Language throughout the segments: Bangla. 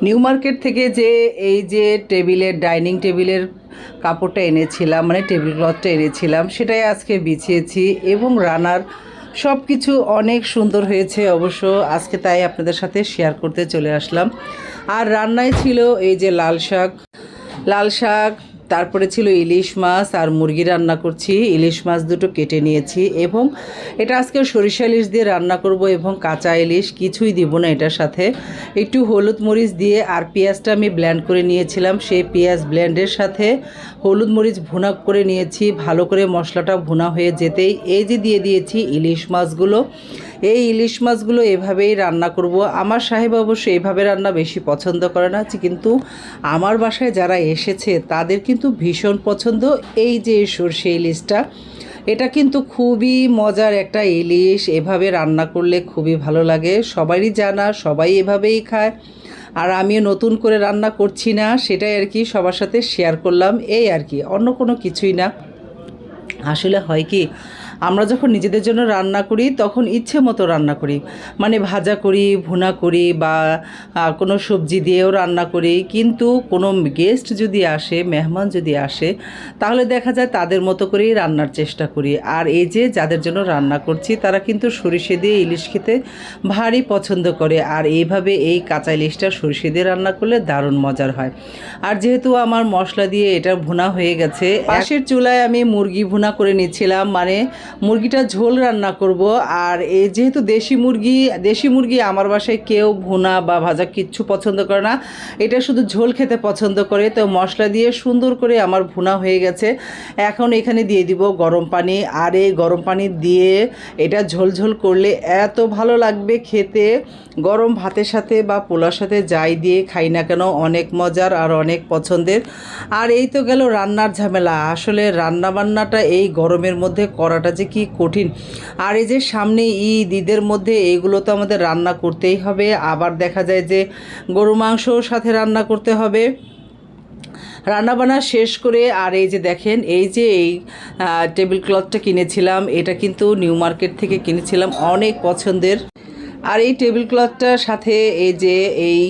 নিউ মার্কেট থেকে যে এই যে টেবিলের, ডাইনিং টেবিলের কাপড়টা এনেছিলাম মানে টেবিল ক্লথটা এনেছিলাম, সেটাই আজকে বিছিয়েছি এবং রানার সব কিছু অনেক সুন্দর হয়েছে অবশ্য। আজকে তাই আপনাদের সাথে শেয়ার করতে চলে আসলাম। আর রান্নায় ছিল এই যে লাল শাক। লাল শাক তারপরে ছিল ইলিশ মাছ আর মুরগি রান্না করছি। ইলিশ মাছ দুটো কেটে নিয়েছি এবং এটা আজকে সরিষা ইলিশ দিয়ে রান্না করব এবং কাঁচা ইলিশ, কিছুই দিব না এটার সাথে। একটু হলুদ মরিচ দিয়ে আর পেঁয়াজটা আমি ব্ল্যান্ড করে নিয়েছিলাম। সেই পেঁয়াজ ব্ল্যান্ডের সাথে হলুদ মরিচ ভুনা করে নিয়েছি। ভালো করে মশলাটা ভুনা হয়ে যেতেই এই যে দিয়ে দিয়েছি ইলিশ মাছগুলো এই ইলিশ মাছগুলো এভাবেই রান্না করব। আমার সাহেব অবশ্য এভাবে রান্না বেশি পছন্দ করে না কিন্তু আমার বাসায় যারা এসেছে তাদের কিন্তু ভীষণ পছন্দ। এই যে সর্ষে ইলিশটা, এটা কিন্তু খুবই মজার একটা ইলিশ। এভাবে রান্না করলে খুবই ভালো লাগে, সবারই জানা, সবাই এভাবেই খায়। আর আমিও নতুন করে রান্না করছি না, সেটাই আর কি সবার সাথে শেয়ার করলাম, এই আর কি, অন্য কোনো কিছুই না। আসলে হয় কি আমরা যখন নিজেদের জন্য রান্না করি তখন ইচ্ছে মতো রান্না করি। মানে ভাজা করি ভুনা করি বা কোনো সবজি দিয়েও রান্না করি। কিন্তু কোনো গেস্ট যদি আসে মেহমান যদি আসে তাহলে দেখা যায় তাদের মতো করেই রান্নার চেষ্টা করি। আর এই যে যাদের জন্য রান্না করছি তারা কিন্তু সরিষে দিয়ে ইলিশ খেতে ভারী পছন্দ করে। আর এইভাবে এই কাঁচা ইলিশটা সরিষে দিয়ে রান্না করলে দারুণ মজার হয়। আর যেহেতু আমার মশলা দিয়ে এটা ভুনা হয়ে গেছে পাশের চুলায় আমি মুরগি ভুনা করে নিচ্ছিলাম। মানে মুরগিটা ঝোল রান্না করব। আর এই যেহেতু দেশি মুরগি দেশি মুরগি আমার বাসায় কেউ ভুনা বা ভাজা কিচ্ছু পছন্দ করে না। এটা শুধু ঝোল খেতে পছন্দ করে। তো মশলা দিয়ে সুন্দর করে আমার ভুনা হয়ে গেছে। এখন এখানে দিয়ে দিব গরম পানি। আর এই গরম পানি দিয়ে এটা ঝোল ঝোল করলে এত ভালো লাগবে খেতে। গরম ভাতের সাথে বা পোলার সাথে যাই দিয়ে খাই না কেন অনেক মজার আর অনেক পছন্দের। আর এই তো গেল রান্নার ঝামেলা। আসলে রান্না বান্নাটা এই গরমের মধ্যে করাটা যে কি কঠিন। আর এই যে সামনে ঈদ, ঈদের মধ্যে এইগুলো তো আমাদের রান্না করতেই হবে। আবার দেখা যায় যে গরু মাংসর সাথে রান্না করতে হবে। রান্নাবান্না শেষ করে আর এই যে দেখেন, এই যে এই টেবিল ক্লথটা কিনেছিলাম, এটা কিন্তু নিউ মার্কেট থেকে কিনেছিলাম, অনেক পছন্দের। আর এই টেবিল ক্লথটার সাথে এই যে এই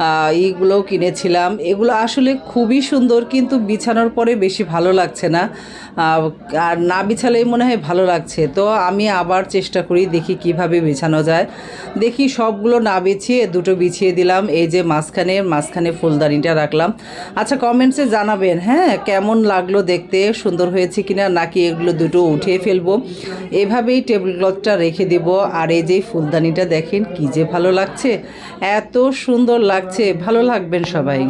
আহ, এইগুলো কিনেছিলাম। এগুলো আসলে খুবই সুন্দর কিন্তু বিছানোর পরে বেশি ভালো লাগছে না। আর না বিছালেই মনে হয় ভালো লাগছে। তো আমি আবার চেষ্টা করি দেখি কীভাবে বিছানো যায়। দেখি সবগুলো না বিছিয়ে দুটো বিছিয়ে দিলাম। এই যে মাঝখানে মাঝখানে ফুলদানিটা রাখলাম। আচ্ছা কমেন্টসে জানাবেন হ্যাঁ কেমন লাগল দেখতে? সুন্দর হয়েছে কিনা? নাকি এগুলো দুটো উঠিয়ে ফেলব? এভাবেই টেবিল ক্লথটা রেখে দেব। আর এই যে ফুলদানিটা দেখেন কি যে ভালো লাগছে। এত সুন্দর লাগছে। ভালো লাগবেন সবাই।